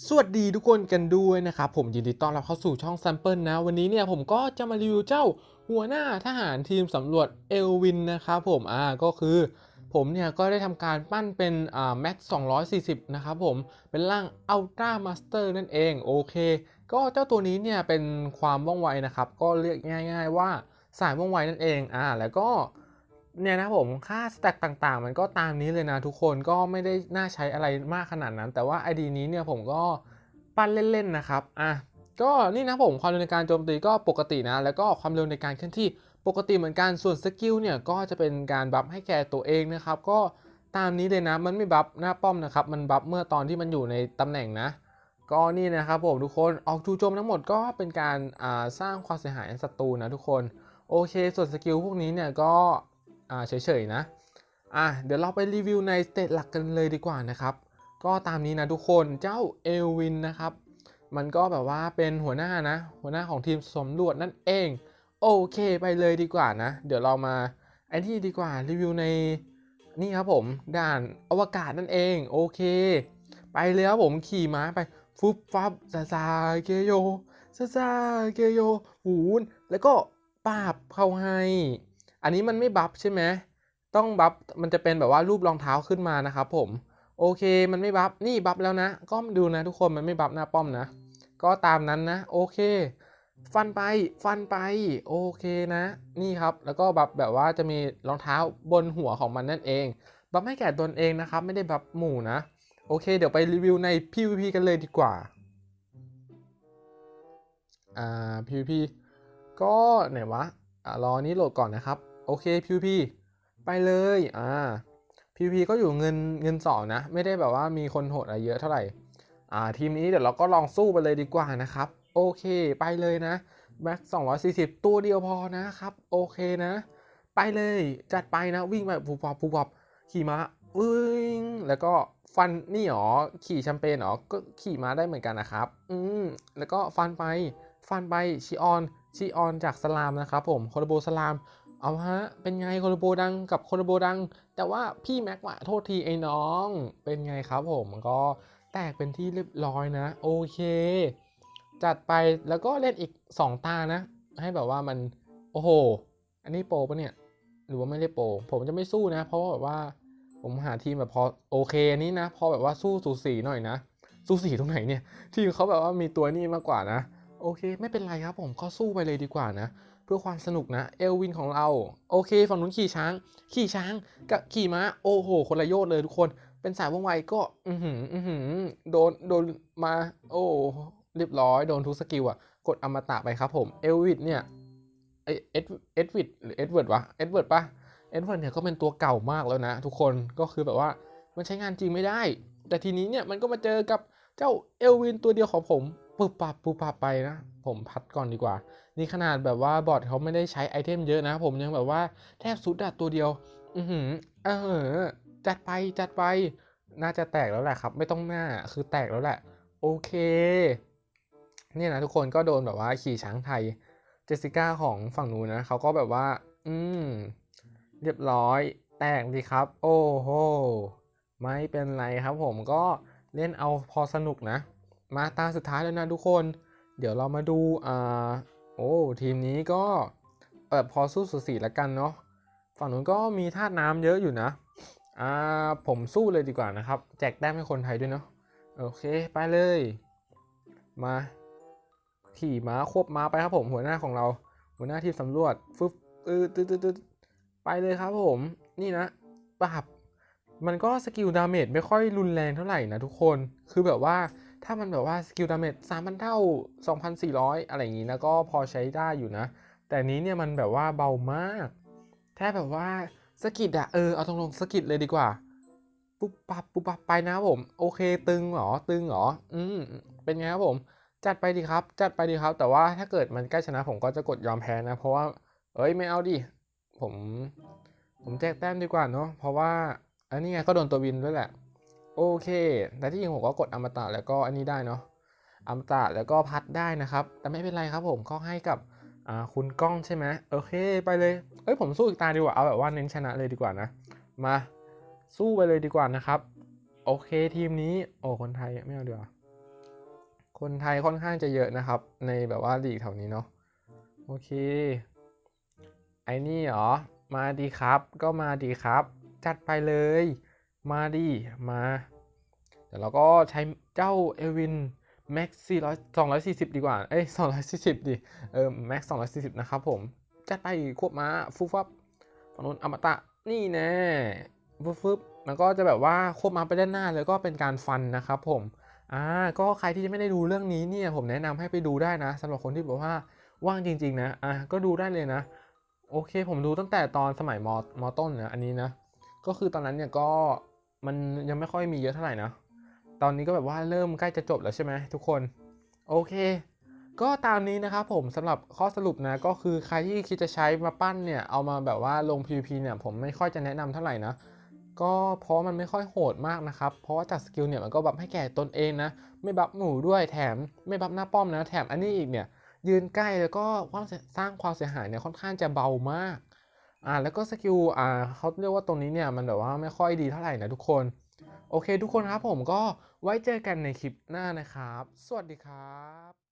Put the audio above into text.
สวัสดีทุกคนกันด้วยนะครับ ผมยินดีต้อนรับเข้าสู่ช่อง Sample นะ วันนี้เนี่ยผมก็จะมารีวิวเจ้าหัวหน้าทหารทีมสำรวจเอลวินนะครับผมอ่าก็คือ ผมเนี่ยก็ได้ทำการปั้นเป็นอ่าแม็ก240 นะครับผมเป็นร่างอัลตร้ามาสเตอร์นั่นเองโอเค ก็เจ้าตัวนี้เนี่ยเป็นความว่องไวนะครับ ก็เรียกง่าย ๆ ว่าสายว่องไวนั่นเองอ่าแล้วก็ เนี่ยนะผมค่าสแต็กต่างๆ มันก็ตามนี้เลยนะทุกคนก็ไม่ได้น่าใช้อะไรมากขนาดนั้น แต่ว่า ID นี้เนี่ยผมก็ปั้นเล่นๆนะครับอะก็นี่นะผมความเร็วในการโจมตีก็ปกตินะ แล้วก็ความเร็วในการเคลื่อนที่ปกติเหมือนกันส่วนสกิลเนี่ยก็จะเป็นการบัฟให้แก่ตัวเองนะครับ ก็ตามนี้เลยนะ มันไม่บัฟหน้าป้อมนะครับ มันบัฟเมื่อตอนที่มันอยู่ในตำแหน่งนะ ก็นี่นะครับผมทุกคนออกจู่โจมทั้งหมดก็เป็นการสร้างความเสียหายศัตรูนะทุกคนโอเค ส่วนสกิลพวกนี้เนี่ยก็ เฉยๆนะอะเดี๋ยวเราไปรีวิวในสเตจหลักกันเลยดีกว่านะครับ ก็ตามนี้นะทุกคนเจ้าเอลวินนะครับ มันก็แบบว่าเป็นหัวหน้านะ หัวหน้าของทีมสำรวจนั่นเอง โอเคไปเลยดีกว่านะ เดี๋ยวเรามาไอ้นี่ดีกว่ารีวิวในนี่ครับผมด่านอวกาศนั่นเองโอเค ไปเลยครับผมขี่ม้าไปฟุบฟับซาซาเกโยซาซาเกโยหูนแล้วก็ปาบเข้าให้ อันนี้มันไม่บัฟใช่ไหมต้องบัฟมันจะเป็นแบบว่ารูปรองเท้าขึ้นมานะครับผมโอเคมันไม่บัฟนี่บัฟแล้วนะ ก็ดูนะทุกคนมันไม่บัฟหน้าป้อมนะ ก็ตามนั้นนะ โอเค ฟันไปฟันไปโอเคนะ นี่ครับแล้วก็บัฟแบบว่าจะมีรองเท้าบนหัวของมันนั่นเอง บัฟให้แก่ตนเองนะครับ ไม่ได้บัฟหมู่นะ โอเค เดี๋ยวไปรีวิวใน PVP กันเลยดีกว่าอ่า PVP ก็ไหนวะอ่ารอนี้โหลดก่อนนะครับ โอเค PVP ไปเลยอ่า PVP ก็อยู่เงินเงินสองนะ ไม่ได้แบบว่ามีคนโหดอะไรเยอะเท่าไหร่อ่าทีมนี้เดี๋ยวเราก็ลองสู้ไปเลยดีกว่านะครับ โอเคไปเลยนะแม็ก240ตัวเดียวพอนะครับ โอเคนะ ไปเลยจัดไปนะวิ่งไปปูปับปูปับขี่ม้าวิ่งแล้วก็ฟันนี่หรอขี่แชมเปญหรอก็ขี่ม้าได้เหมือนกันนะครับ อืมแล้วก็ฟันไปฟันไปชิออนชีออนจากสลามนะครับผมโคโลโบสลาม เอาฮะ เป็นไงโคโลโบดังกับโคโลโบดัง แต่ว่าพี่แม็กวะโทษทีไอ้น้อง เป็นไงครับผมก็แตกเป็นที่เรียบร้อยนะ โอเค จัดไปแล้วก็เล่นอีก 2 ตานะ ให้แบบว่ามัน โอ้โห อันนี้โปรปะเนี่ย หรือว่าไม่ได้โปรผมจะไม่สู้นะ เพราะว่าแบบว่าผมหาทีมแบบพอโอเคนี้นะ พอแบบว่าสู้สูสีหน่อยนะสู้สีตรงไหนเนี่ย ทีมเขาแบบว่ามีตัวนี้มากกว่านะ โอเค ไม่เป็นไรครับผมก็สู้ไปเลยดีกว่านะ พื่อความสนุกนะเอลวินของเราโอเคฝั่งนู้นขี่ช้าง ขี่ช้างกับขี่ม้าโอ้โห คนละโยชน์เลยทุกคนเป็นสายว่องไวก็ อือหืออือหือโดนโดนมา โอ้เรียบร้อยโดนทุกสกิลอะกดอมตะไปครับผมเอลวิดเนี่ยเอ็ดเอ็ดวิดหรือเอ็ดเวิร์ดวะเอ็ดเวิร์ดปะเอ็ดเวิร์ดเนี่ยก็เป็นตัวเก่ามากแล้วนะ ทุกคนก็คือแบบว่ามันใช้งานจริงไม่ได้ แต่ทีนี้เนี่ยมันก็มาเจอกับเจ้าเอลวินตัวเดียวของผม ปุบปับปุบปับไปนะ ผมพัดก่อนดีกว่า นี่ขนาดแบบว่าบอทเขาไม่ได้ใช้ไอเทมเยอะนะ ผมยังแบบว่าแทบสุดอะตัวเดียว อือหือเออจัดไปจัดไป น่าจะแตกแล้วแหละครับ ไม่ต้องหน้าคือแตกแล้วแหละ โอเค เนี่ยนะทุกคนก็โดนแบบว่าขี่ช้างไทย เจสสิก้าของฝั่งนู้นนะเขาก็แบบว่า อืม เรียบร้อย แตกดีครับ โอ้โห ไม่เป็นไรครับผมก็เล่นเอาพอสนุกนะ มาตาสุดท้ายแล้วนะทุกคน เดี๋ยวเรามาดูอ่าโอ้ทีมนี้ก็เออพอสู้สุดสีแล้วกันเนาะฝั่งนู้นก็มีธาตุน้ำเยอะอยู่นะอ่าผมสู้เลยดีกว่านะครับ แจกแต้มให้คนไทยด้วยเนาะโอเคไปเลย มาขี่ม้าควบม้าไปครับผมหัวหน้าของเรา หัวหน้าทีมสำรวจฟึบตืดตืดตืดไปเลยครับผม นี่นะปราบมันก็สกิลดาเมจไม่ค่อยรุนแรงเท่าไหร่นะทุกคนคือแบบว่า ถ้ามันแบบว่าสกิลดาเมจ3,000เท่า 2,400 อะไรอย่างนี้นะก็พอใช้ได้อยู่นะ แต่นี้เนี่ยมันแบบว่าเบามากแค่แบบว่าสกิดอะเออเอาตรงๆสกิดเลยดีกว่า ปุ๊บปับปุ๊บปับไปนะผม โอเคตึงเหรอตึงเหรออืมเป็นไงครับผม จัดไปดีครับ จัดไปดีครับ แต่ว่าถ้าเกิดมันใกล้ชนะผมก็จะกดยอมแพ้นะ เพราะว่าเอ้ยไม่เอาดิผม ผมแจกแต้มดีกว่าเนาะเพราะว่าอันนี้ไงก็โดนตัววินด้วยแหละ โอเคแต่ที่จริงผมก็กดอมตะแล้วก็อันนี้ได้เนาะอมตะแล้วก็พัดได้นะครับ แต่ไม่เป็นไรครับผมก็ให้กับคุณกล้องใช่ไหมโอเคไปเลยเอ้ยผมสู้อีกตาดีกว่าเอาแบบว่าเน้นชนะเลยดีกว่านะ มาสู้ไปเลยดีกว่านะครับ โอเคทีมนี้โอ้คนไทยไม่เอาดีกว่าคนไทยค่อนข้างจะเยอะนะครับ ในแบบว่าลีกแถวนี้เนาะโอเค ไอ้นี่เหรอมาดีครับ ก็มาดีครับ จัดไปเลย มาดีมาเดี๋ยวเราก็ใช้เจ้าเอวินแม็ก400 240ดีกว่า เอ้ย240ดิ เออแม็ก240นะครับผม จัดไปควบม้าฟุบฟับฝั่งนู้นอมตะนี่แน่ฟึบฟึบมันก็จะแบบว่าควบม้าไปด้านหน้าแล้วก็เป็นการฟันนะครับผมอ่าก็ใครที่ยังไม่ได้ดูเรื่องนี้เนี่ยผมแนะนำให้ไปดูได้นะสำหรับคนที่แบบว่าว่างจริง ๆ นะอะก็ดูได้เลยนะ โอเค ผมดูตั้งแต่ตอนสมัยมมต้นนะอันนี้นะ ก็คือตอนนั้นเนี่ยก็ มันยังไม่ค่อยมีเยอะเท่าไหร่นะตอนนี้ก็แบบว่าเริ่มใกล้จะจบแล้วใช่ไหมทุกคน โอเค ก็ตามนี้นะครับผมสำหรับข้อสรุปนะก็คือใครที่คิดจะใช้มาปั้นเนี่ยเอามาแบบว่าลง PVP เนี่ยผมไม่ค่อยจะแนะนำเท่าไหร่นะก็เพราะมันไม่ค่อยโหดมากนะครับ เพราะว่าจากสกิลเนี่ยมันก็บัฟให้แก่ตนเองนะ ไม่บัฟหมู่ด้วยแถมไม่บัฟหน้าป้อมนะ แถมอันนี้อีกเนี่ยยืนใกล้แล้วก็ความสร้างความเสียหายเนี่ยค่อนข้างจะเบามาก อ่าแล้วก็สกิลอ่าเขาเรียกว่าตรงนี้เนี่ยมันแบบว่าไม่ค่อยดีเท่าไหร่นะทุกคน โอเคทุกคนครับผมก็ไว้เจอกันในคลิปหน้านะครับ สวัสดีครับ